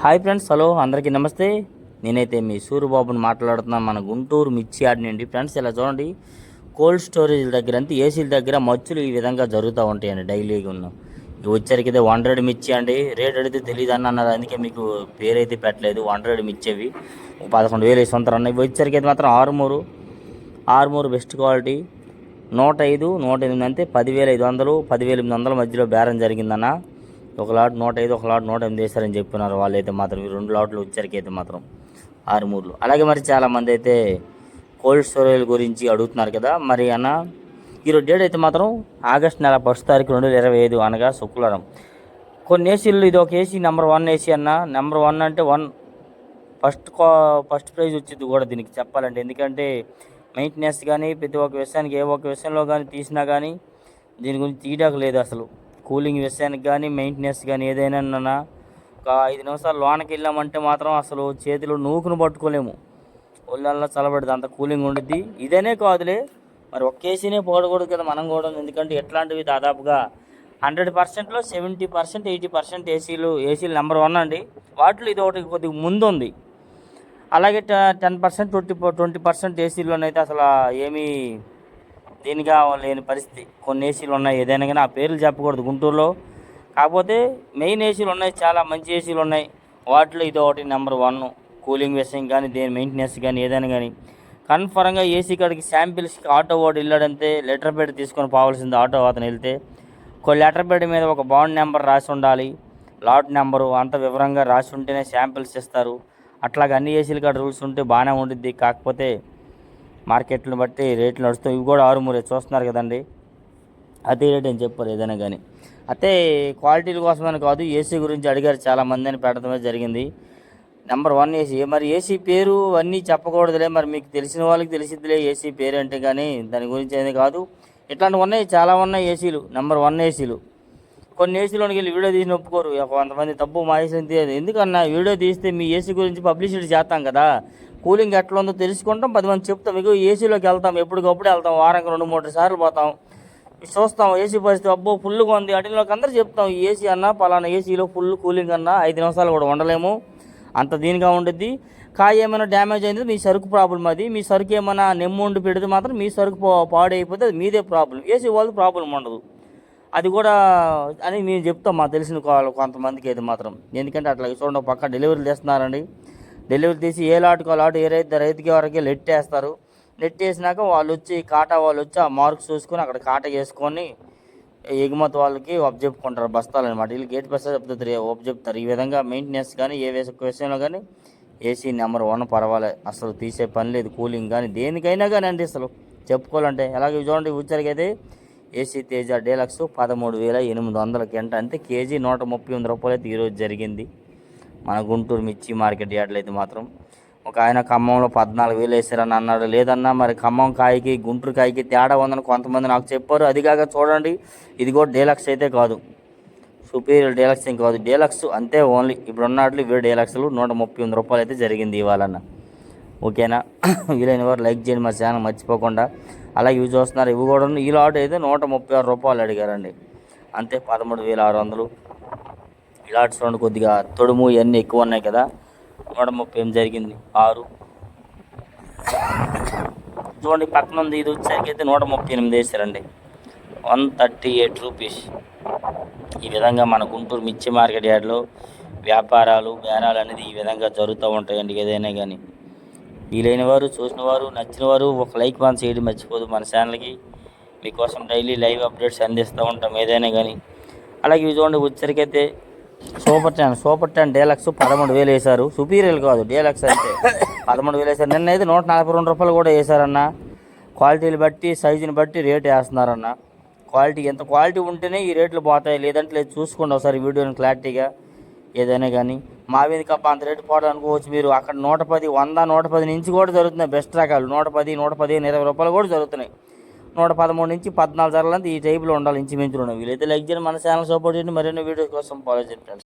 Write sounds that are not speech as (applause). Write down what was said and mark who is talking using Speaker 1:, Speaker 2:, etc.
Speaker 1: Hi friends hello అందరికీ నమస్తే. నేనైతే మీ సూర్యబాబుని మాట్లాడుతున్నాను. మన గుంటూరు మిర్చి యార్డ్ నుండి ఫ్రెండ్స్ ఇలా చూడండి. కోల్డ్ స్టోరేజ్ దగ్గర అంతా ఏసీల దగ్గర మచ్చులు ఈ విధంగా జరుగుతూ ఉంటాయండి డైలీగా ఉన్న ఇవి వచ్చరికి అయితే హండ్రెడ్ మిర్చి అండి. రేట్ అడిగితే తెలియదు అని అన్నారు అందుకే మీకు పేరైతే పెట్టలేదు. హండ్రెడ్ మిర్చేవి పదకొండు వేలు వేసి ఉంటారు అన్న. ఇవి వచ్చరికి అయితే మాత్రం ఆరుమూరు ఆరుమూరు బెస్ట్ క్వాలిటీ. నూట ఐదు నూట ఎనిమిది అంటే పదివేల ఐదు వందలు పదివేల ఎనిమిది వందల మధ్యలో బేరం జరిగిందన్న. ఒక లాట్ నూట ఐదు ఒక లాట్ నూట ఎనిమిది వేశారని చెప్పినారు. వాళ్ళు అయితే మాత్రం ఈ రెండు లాట్లు వచ్చరికి అయితే మాత్రం ఆరు మూడులు అలాగే మరి చాలామంది అయితే కోల్డ్ స్టోరేజ్ గురించి అడుగుతున్నారు కదా. మరి అన్న ఈరోజు డేట్ అయితే మాత్రం ఆగస్ట్ నెల ఫస్ట్ తారీఖు రెండు వేల ఇరవై ఐదు అనగా శుక్రవారం. కొన్ని ఏసీలు ఇది ఒక ఏసీ నెంబర్ వన్ ఏసీ అన్న. నెంబర్ వన్ అంటే వన్ ఫస్ట్ కా ఫస్ట్ ప్రైజ్ వచ్చింది కూడా దీనికి చెప్పాలంటే. ఎందుకంటే మెయింటెనెన్స్ కానీ ప్రతి ఒక్క విషయానికి ఏ ఒక్క విషయంలో కానీ తీసినా కానీ దీని గురించి తీయడానికి లేదు అసలు. కూలింగ్ విషయానికి కానీ మెయింటెనెన్స్ కానీ ఏదైనా ఒక ఐదు నిమిషాలు లోనకి వెళ్ళామంటే మాత్రం అసలు చేతిలో నూకును పట్టుకోలేము. ఒళ్ళల్లో చల్లబడదు అంత కూలింగ్ ఉండిద్ది. ఇదనే కాదులే మరి ఒకేసీనే పోడకూడదు కదా మనం కూడా. ఎందుకంటే ఎట్లాంటివి దాదాపుగా హండ్రెడ్ పర్సెంట్లో సెవెంటీ పర్సెంట్ ఎయిటీ పర్సెంట్ ఏసీలు ఏసీలు నెంబర్ వన్ అండి. వాటిలో ఇది ఒకటి కొద్దిగా ముందుంది. అలాగే ten percent twenty twenty percent ఏసీలోనైతే అసలు ఏమీ దీనిగా లేని పరిస్థితి. కొన్ని ఏసీలు ఉన్నాయి ఏదైనా కానీ ఆ పేర్లు చెప్పకూడదు. గుంటూరులో కాకపోతే మెయిన్ ఏసీలు ఉన్నాయి చాలా మంచి ఏసీలు ఉన్నాయి. వాటిలో ఇది ఒకటి నెంబర్ వన్. కూలింగ్ విషయం కానీ దేని మెయింటెనెన్స్ కానీ ఏదైనా కానీ. కన్ఫర్మ్గా ఏసీ కాడికి శాంపిల్స్కి ఆటో వాడు వెళ్ళాడంతే లెటర్ బెడ్ తీసుకొని పోవాల్సింది ఆటో అతను వెళ్తే. ఒక లెటర్ బెడ్ మీద ఒక బాండ్ నెంబర్ రాసి ఉండాలి. లాట్ నెంబరు అంత వివరంగా రాసి ఉంటేనే శాంపిల్స్ ఇస్తారు. అట్లాగే అన్ని ఏసీలు కాడ రూల్స్ ఉంటే బాగానే ఉంటుంది కాకపోతే మార్కెట్లను బట్టి రేట్లు నడుస్తాయి ఇవి కూడా ఆరు మూరే చూస్తున్నారు కదండి. అదే రేట్ అని చెప్పారు ఏదైనా కానీ అయితే క్వాలిటీల కోసమని కాదు ఏసీ గురించి అడిగారు చాలామంది అని పెట్టడమే జరిగింది. Number one AC. మరి ఏసీ పేరు అన్నీ చెప్పకూడదులే మరి మీకు తెలిసిన వాళ్ళకి తెలిసిద్దిలే ఏసీ పేరు అంటే కానీ దాని గురించి అనేది కాదు. ఇట్లాంటివి ఉన్నాయి చాలా ఉన్నాయి ఏసీలు నెంబర్ వన్ ఏసీలు. కొన్ని ఏసీలోకి వెళ్ళి వీడియో తీసి ఒప్పుకోరు కొంతమంది తప్పు మా ఏసీ తీయదు. ఎందుకన్నా వీడియో తీస్తే మీ ఏసీ గురించి పబ్లిసిటీ చేస్తాం కదా. కూలింగ్ ఎట్లా ఉందో తెలుసుకుంటాం. పది మంది చెప్తాం. మీకు ఏసీలోకి వెళ్తాం. ఎప్పటికప్పుడు వెళ్తాం. వారానికి రెండు మూడు సార్లు పోతాం. చూస్తాం. ఏసీ పరిస్థితి అబ్బో ఫుల్గా ఉంది. అటులోకి అందరూ చెప్తాం ఏసీ అన్నా పలానా ఏసీలో ఫుల్ కూలింగ్ అన్నా ఐదు నిమిషాలు కూడా ఉండలేము. అంత దీనిగా ఉండిద్ది. కాయ ఏమైనా డ్యామేజ్ అయింది మీ సరుకు ప్రాబ్లం అది. మీ సరుకు ఏమైనా నెమ్ము ఉండి పెడితే మాత్రం మీ సరుకు పాడైపోతే అది మీదే ప్రాబ్లం. ఏసీ వాళ్ళది ప్రాబ్లం ఉండదు. అది కూడా అని మేము చెప్తాం. మాకు తెలిసిన కొంతమందికి అయితే మాత్రం. ఎందుకంటే అట్లా చూడండి పక్క డెలివరీలు చేస్తున్నారండి. డెలివరీ తీసి ఏ లాటుకు ఆ లాటు ఏ రైతు రైతుకి వరకే లెట్టేస్తారు. లెట్టేసినాక వాళ్ళు వచ్చి కాటా వాళ్ళు వచ్చి ఆ మార్క్స్ చూసుకొని అక్కడ కాటా వేసుకొని ఎగుమతి వాళ్ళకి ఒప్ చెప్పుకుంటారు బస్తాలు అనమాట వీళ్ళు గేట్ బస్తా చెప్తారు ఒప్ చెప్తారు. ఈ విధంగా మెయింటెనెన్స్ కానీ ఏ వేస విషయంలో కానీ ఏసీ నెంబర్ వన్ పర్వాలే. అసలు తీసే పని లేదు కూలింగ్ కానీ దేనికైనా కానీ అండి అసలు. చెప్పుకోవాలంటే అలాగే చూడండి ఉచ్చరికి అయితే ఏసీ తేజ డీలక్స్ పదమూడు వేల ఎనిమిది వందల గంట అంటే కేజీ నూట ముప్పై ఎనిమిది రూపాయలు అయితే ఈరోజు జరిగింది. మన గుంటూరు మిర్చి మార్కెట్ యార్డ్లైతే అయితే మాత్రం ఒక ఆయన ఖమ్మంలో పద్నాలుగు వేలు వేసారని అన్నాడు. లేదన్నా మరి ఖమ్మం కాయకి గుంటూరు కాయకి తేడా ఉందని కొంతమంది నాకు చెప్పారు. అది కాక చూడండి ఇది కూడా డీలక్స్ అయితే కాదు. సుపీరియర్ డీలక్స్ ఏం కాదు. డీలక్స్ అంతే ఓన్లీ. ఇప్పుడు ఉన్నట్లు ఇవే డీలక్స్లు. నూట ముప్పై ఎనిమిది రూపాయలు అయితే జరిగింది ఇవాళన్న. ఓకేనా? (coughs) వీలైన వారు లైక్ చేయండి. మా ఛానల్ మర్చిపోకుండా అలాగే ఇవి చూస్తున్నారు. ఇవి కూడా ఈ లాట్ అయితే నూట ముప్పై ఆరు రూపాయలు అడిగారండి. అంతే పదమూడు వేల ఆరు వందలు. ఇలాంటి లాట్ కొద్దిగా తొడుము ఇవన్నీ ఎక్కువ ఉన్నాయి కదా. నూట ముప్పై ఎనిమిది జరిగింది? ఆరు. చూడండి పక్కన ఉంది ఇది వచ్చేసరికి అయితే నూట ముప్పై ఎనిమిది వేసారండి. One thirty eight rupees. ఈ విధంగా మన గుంటూరు మిర్చి మార్కెట్ యార్డ్లో వ్యాపారాలు బేరాలు అనేది ఈ విధంగా జరుగుతూ ఉంటాయండి ఏదైనా కానీ వీలైన వారు చూసిన వారు నచ్చిన వారు ఒక లైక్ మాన్ చేయడం మర్చిపోదు మన ఛానల్కి. మీకోసం డైలీ లైవ్ అప్డేట్స్ అందిస్తూ ఉంటాం ఏదైనా కానీ అలాగే ఇవి చూడండి వచ్చరికైతే super ten super ten deluxe పదమూడు వేలు వేశారు. సుపీరియల్ కాదు డేలక్స్ అంటే పదమూడు వేలు వేశారు. నిన్న అయితే నూట నలభై రెండు రూపాయలు కూడా వేశారన్న. క్వాలిటీని బట్టి సైజుని బట్టి రేట్ వేస్తున్నారన్న. క్వాలిటీ ఎంత క్వాలిటీ ఉంటేనే ఈ రేట్లు పోతాయి. లేదంటే లేదు చూసుకోండి ఒకసారి వీడియోని క్లారిటీగా. ఏదైనా కానీ మావిది కప్ప అంత రేటు పోవడం అనుకోవచ్చు మీరు. అక్కడ నూట పది వంద నూట పది నుంచి కూడా జరుగుతున్నాయి బెస్ట్ రకాలు. నూట పది నూట పదిహేను ఇరవై రూపాయలు కూడా జరుగుతున్నాయి. నూట పదమూడు నుంచి పద్నాలుగు ధరలంతా ఈ టైపులో ఉండాలి ఇంచుమించులు ఉన్నాయి వీలైతే లైక్ చేయండి మన ఛానల్ సపోర్ట్ చేయండి. మరిన్ని వీడియోస్ కోసం ఫాలో చేయండి ఫ్రెండ్స్